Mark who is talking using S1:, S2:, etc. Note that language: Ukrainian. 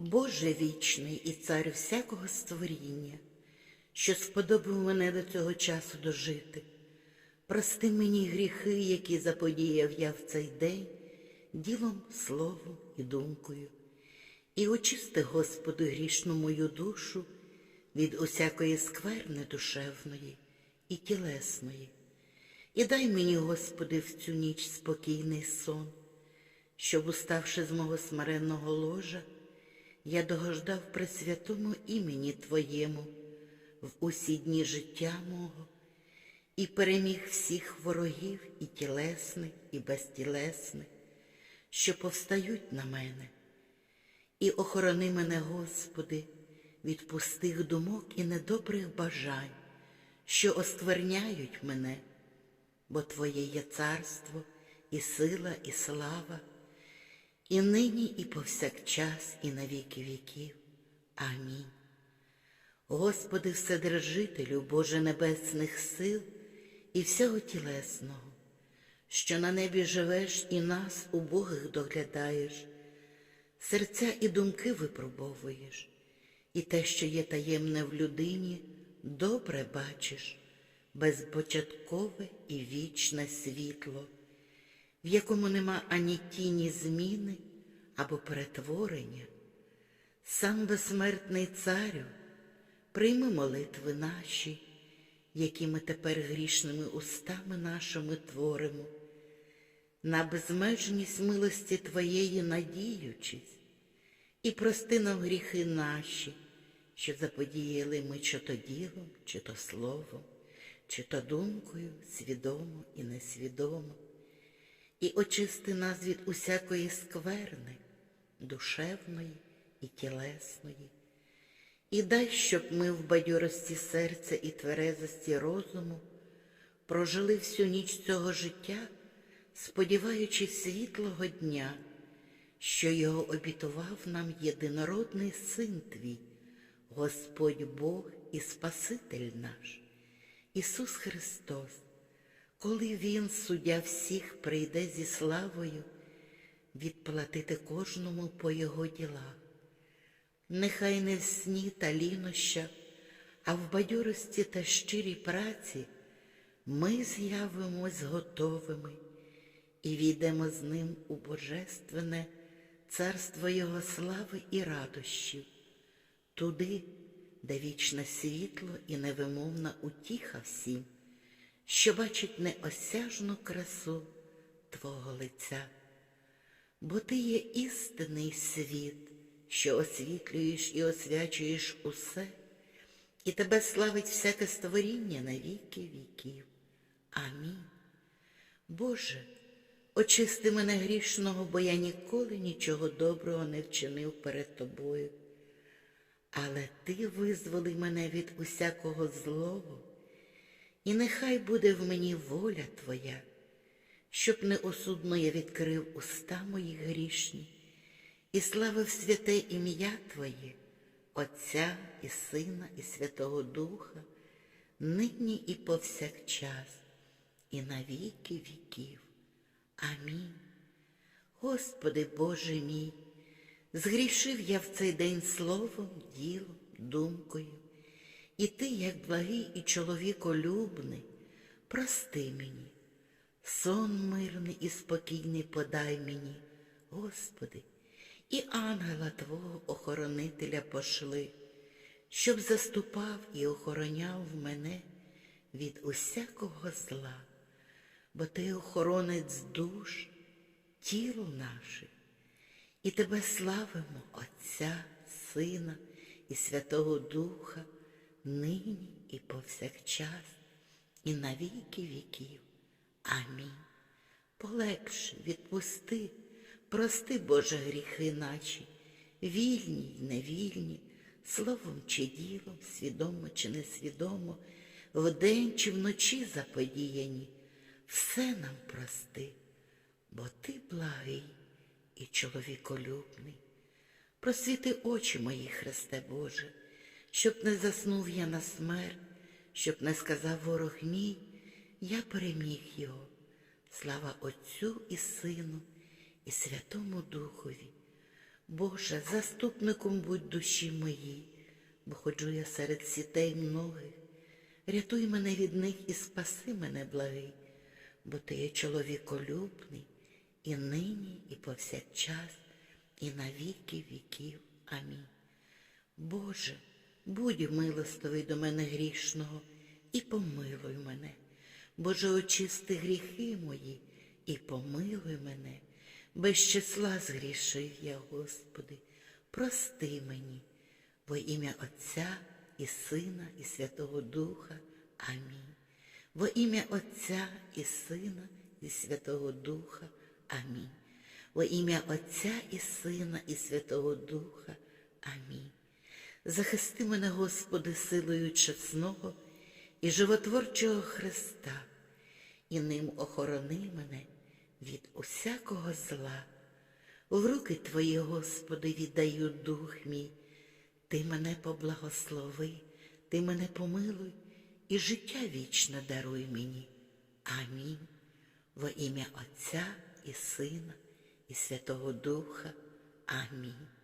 S1: Боже вічний і цар всякого створіння, що сподобав мене до цього часу дожити. Прости мені гріхи, які заподіяв я в цей день, ділом, словом і думкою, і очисти, Господи, грішну мою душу від усякої скверни душевної і тілесної. І дай мені, Господи, в цю ніч спокійний сон, щоб, уставши з мого смиренного ложа, я догождав при святому імені Твоєму в усі дні життя мого і переміг всіх ворогів і тілесних, і безтілесних, що повстають на мене. І охорони мене, Господи, від пустих думок і недобрих бажань, що оскверняють мене, бо Твоє є царство, і сила, і слава, і нині, і повсякчас, і на віки віків. Амінь. Господи, Вседержителю, Боже Небесних сил і всього тілесного, що на небі живеш і нас, убогих, доглядаєш, серця і думки випробовуєш, і те, що є таємне в людині, добре бачиш, безпочаткове і вічне світло, в якому нема ані тіні зміни або перетворення. Сам безсмертний царю, прийми молитви наші, які ми тепер грішними устами нашими творимо, на безмежність милості Твоєї надіючись, і прости нам гріхи наші, що заподіяли ми чи то ділом, чи то словом, чи то думкою, свідомо і несвідомо, і очисти нас від усякої скверни, душевної і тілесної. І дай, щоб ми в бадьорості серця і тверезості розуму прожили всю ніч цього життя, сподіваючись світлого дня, що його обітував нам єдинородний Син Твій, Господь Бог і Спаситель наш, Ісус Христос, коли Він, суддя всіх, прийде зі славою, відплатити кожному по Його ділах. Нехай не в сні та лінощах, а в бадьорості та щирій праці ми з'явимось готовими і війдемо з ним у божественне царство Його слави і радощів, туди, де вічне світло і невимовна утіха всім, що бачить неосяжну красу Твого лиця. Бо Ти є істинний світ що освітлюєш і освячуєш усе, і тебе славить всяке створіння на віки віків. Амінь. Боже, очисти мене грішного, бо я ніколи нічого доброго не вчинив перед тобою. Але ти визволи мене від усякого злого, і нехай буде в мені воля Твоя, щоб неосудно я відкрив уста мої грішні і славив святе ім'я Твоє, Отця і Сина, і Святого Духа, нині і повсякчас, і на віки віків. Амінь. Господи Боже мій, згрішив я в цей день словом, ділом, думкою, і Ти, як благий і чоловіколюбний, прости мені, сон мирний і спокійний подай мені, Господи і ангела Твого охоронителя пошли, щоб заступав і охороняв мене від усякого зла, бо ти охоронець душ, тіло наше, і тебе славимо Отця, Сина і Святого Духа, нині і повсякчас, і на віки віків. Амінь. Полегше відпусти. Прости, Боже, гріхи наші, вільні й невільні, словом чи ділом, свідомо чи несвідомо, вдень чи вночі заподіяні, все нам прости, бо ти благий і чоловіколюбний. Просвіти очі мої, Христе Боже, щоб не заснув я на смерть, щоб не сказав ворог мій, я переміг його. Слава Отцю і Сину і Святому Духові, Боже, заступником будь душі моїй, бо ходжу я серед сітей многих. Рятуй мене від них і спаси мене, благий, бо ти є чоловіколюбний, і нині, і повсякчас, і на віки віків. Амінь. Боже, будь милостивий до мене грішного і помилуй мене. Боже, очисти гріхи мої і помилуй мене. Без числа згрішив я, Господи, прости мені, во ім'я Отця і Сина, і Святого Духа. Амінь. Во ім'я Отця і Сина, і Святого Духа. Амінь. Во ім'я Отця і Сина, і Святого Духа. Амінь. Захисти мене, Господи, силою чесного і животворчого Христа, і ним охорони мене від усякого зла. В руки Твої, Господи, віддаю дух мій, Ти мене поблагослови, Ти мене помилуй і життя вічне даруй мені. Амінь. Во ім'я Отця і Сина, і Святого Духа. Амінь.